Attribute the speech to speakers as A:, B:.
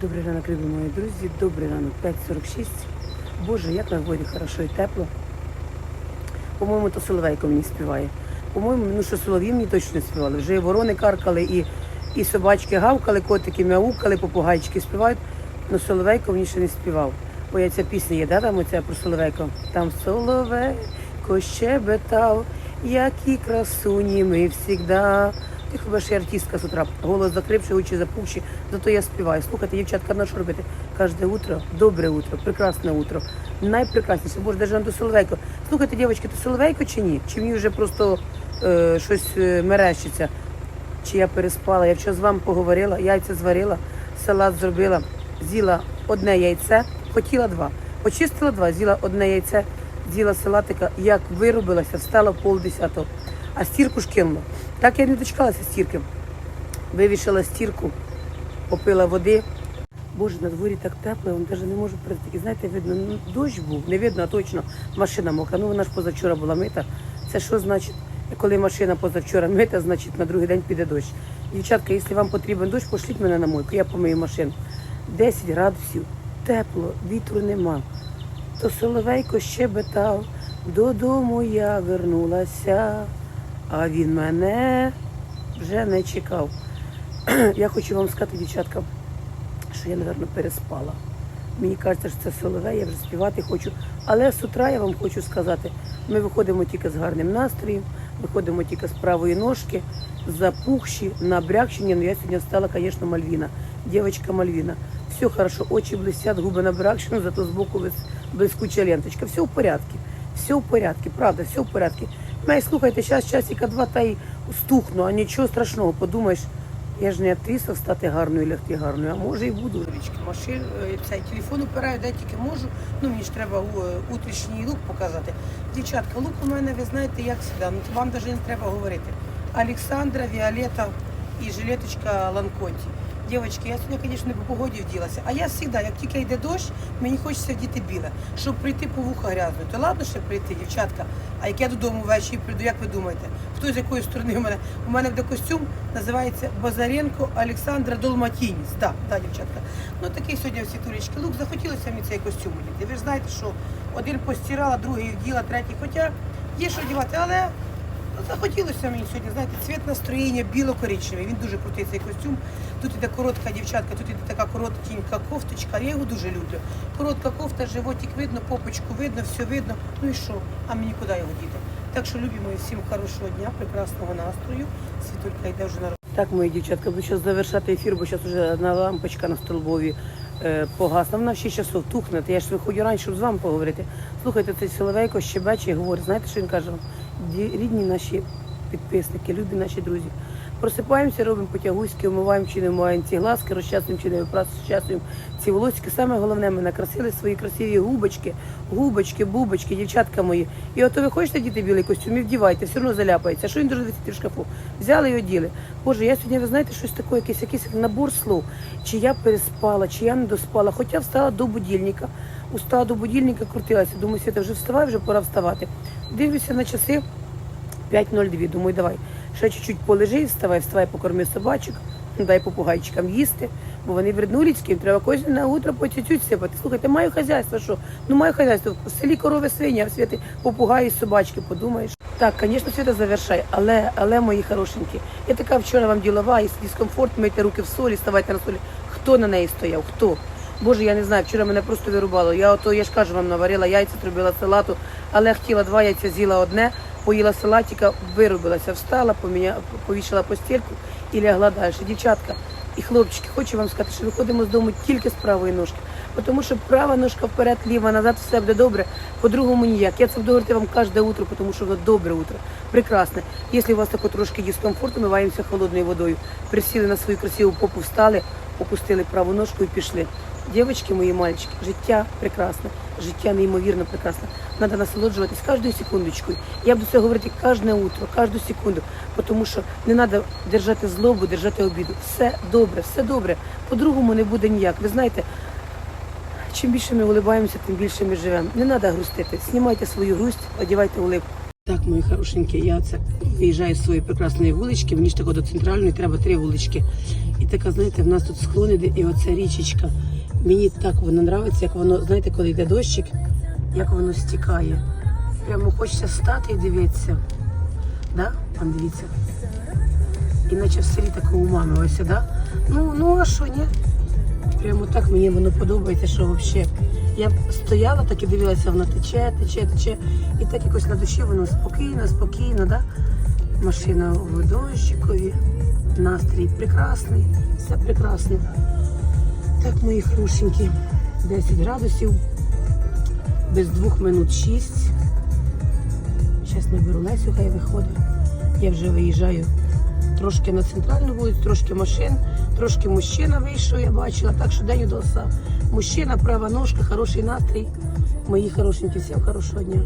A: Добрий ранок, любі мої друзі. Добрий ранок, 5.46. Боже, як на дворі хорошо і тепло. По-моєму, то Соловейко мені співає. По-моєму, ну що солов'ї мені точно співали. Вже і ворони каркали, і, і собачки гавкали, котики мяукали, попугайчики співають. Ну Соловейко мені ще не співав. Бо я ця пісня є, да, там оця про Соловейко. Там Соловейко щебетав, які красуні ми всігда. Хіба ж я артистка з утра, голос закривши, очі запухші, зато я співаю. Слухайте, дівчатка, на що робити? Кожне утро, добре утро, прекрасне утро, найпрекрасніше. Боже, даже до Соловейко. Слухайте, дівчатки, то Соловейко чи ні? Чи мені вже просто е, щось е, мерещиться? Чи я переспала? Я вчора з вами поговорила, яйця зварила, салат зробила, з'їла одне яйце, хотіла два. Почистила два, з'їла одне яйце, з'їла салатика, як виробилася, встала в полдесятого. А стірку ж кинула. Так я не дочекалася стірки. Вивішала стірку, попила води. Боже, на дворі так тепло, я навіть не можу передати. І знаєте, видно, ну, дощ був, не видно, а точно машина мокра. Ну вона ж позавчора була мита. Це що значить? Коли машина позавчора мита, значить на другий день піде дощ. Дівчатка, якщо вам потрібен дощ, пошліть мене на мойку, я помию машину. 10 градусів, тепло, вітру нема. То соловейко щебетав, додому я вернулася, а він мене вже не чекав. Я хочу вам сказати, дівчатка, що я, мабуть, переспала. Мені кажеться, що це соловей, я вже співати хочу. Але з утра я вам хочу сказати, ми виходимо тільки з гарним настроєм, виходимо тільки з правої ножки, запухші, набрякшені. Ну я сьогодні встала, звісно, Мальвіна. Дівчинка Мальвіна. Все хорошо, очі блестят, губи набрякшені, зато збоку блис- блискуча ленточка. Все в порядку. Все в порядку, правда, все в порядку. Май, слухайте, зараз часика два та й стухну, а нічого страшного, подумаєш. Я ж не актриса стати гарною, лягти гарною, а може і буду. Машин, е, цей телефон упираю, де тільки можу. Ну мені ж треба е, утрішній лук показати. Дівчатка, лук у мене, ви знаєте, як завжди, ну вам навіть не треба говорити. Олександра, Віолета і жилеточка Ланконті. Дівчатки, я сьогодні, звісно, по погоді вділася. А я завжди, як тільки йде дощ, мені хочеться вдіти біле, щоб прийти по вуха грязною. То ладно ще прийти, дівчатка. А як я додому ввечері прийду, як ви думаєте? Хто з якої сторони у мене? У мене буде костюм, називається Базаренко Олександра Долматініс. Так, так, дівчатка. Ну такий сьогодні всі турічки. Лук, захотілося мені цей костюм одіти. Ви ж знаєте, що один постирала, другий вділа, третій. Хоча є що одягати, але Захотілося мені сьогодні, знаєте, цвіт настроєння біло-коричневий. Він дуже крутий цей костюм. Тут іде коротка дівчатка, тут іде така коротенька кофточка. Я його дуже люблю. Коротка кофта, животик видно, попочку видно, все видно. Ну і що? А мені куди його діти? Так що любі мої, всім хорошого дня, прекрасного настрою. Світулька йде вже на роботу. Так, мої дівчатка, буду зараз завершати ефір, бо зараз вже одна лампочка на столбові е, погасла. Вона в 6 часов тухне. Я ж виходжу раніше, щоб з вами поговорити. Слухайте, цей Соловейко щебече і говорить. Знаєте, що він каже вам? Рідні наші підписники, любі наші друзі. Просипаємося, робимо потягуськи, вмиваємо чи не вмиваємо ці глазки, розчасуємо чи не розчасуємо ці волосики. Саме головне, ми накрасили свої красиві губочки, губочки, бубочки, дівчатка мої. І ото ви хочете діти білий костюм і вдівайте, все одно заляпається. Що він дуже висить в шкафу? Взяли і оділи. Боже, я сьогодні, ви знаєте, щось таке, якийсь, якийсь набор слов. Чи я переспала, чи я не доспала. Хоча встала до будильника, устала до будильника, крутилася. Думаю, Свята, вже вставай, вже пора вставати. Дивлюся на часи. 5.02. Думаю, давай. Ще чуть-чуть полежи, вставай, вставай, покорми собачок, ну, дай попугайчикам їсти, бо вони вреднуліцькі, їм треба кожен на утро по чуть-чуть сипати. Слухайте, маю хазяйство, що? Ну маю хазяйство. В селі корови свині, а в світі попугаї, собачки, подумаєш. Так, звісно, свята завершай, але, але мої хорошенькі. Я така вчора вам ділова, і дискомфорт, мийте руки в солі, ставайте на солі. Хто на неї стояв? Хто? Боже, я не знаю, вчора мене просто вирубало. Я ото, я ж кажу, вам наварила яйця, зробила салату, але хотіла два яйця, з'їла одне, поїла салатика, вирубилася, встала, поміня... повішала постільку і лягла далі. Дівчатка і хлопчики, хочу вам сказати, що виходимо з дому тільки з правої ножки. Тому що права ножка вперед, ліва, назад, все буде добре. По-другому ніяк. Я це буду говорити вам кожне утро, тому що воно добре утро. Прекрасне. Якщо у вас тако трошки дискомфорт, умиваємося холодною водою. Присіли на свою красиву попу, встали, опустили праву ножку і пішли. Дівчатки мої мальчики, життя прекрасне, життя неймовірно прекрасне. Треба насолоджуватись кожною секундочкою. Я буду це говорити кожне утро, кожну секунду, тому що не треба держати злобу, держати обіду. Все добре, все добре. По-другому не буде ніяк. Ви знаєте, чим більше ми улибаємося, тим більше ми живемо. Не треба грустити. Знімайте свою грусть, одівайте улипку. Так, мої хорошенькі, я це виїжджаю з своєї прекрасної вулички. Мені ж тако до центральної треба три вулички. І така, знаєте, в нас тут склон іде, і оця річечка. Мені так воно подобається, як воно, знаєте, коли йде дощик, як воно стікає. Прямо хочеться стати і дивитися. Да? Пан дивіться. Іначе в селі такого у мами ось, да? Ну, ну а що, ні? Прямо так мені воно подобається, що взагалі. Я стояла, так і дивилася, воно тече, тече, тече. І так якось на душі воно спокійно, спокійно, да? Машина в дощикові, настрій прекрасний, все прекрасно. Мої хорошенькі, 10 градусів, без двох минут 6. Зараз наберу Лесю, хай виходить. Я вже виїжджаю трошки на центральну вулицю, трошки машин, трошки мужчина вийшов, я бачила, так що день удався. Мужчина, права ножка, хороший настрій. Мої хорошенькі, всім хорошого дня.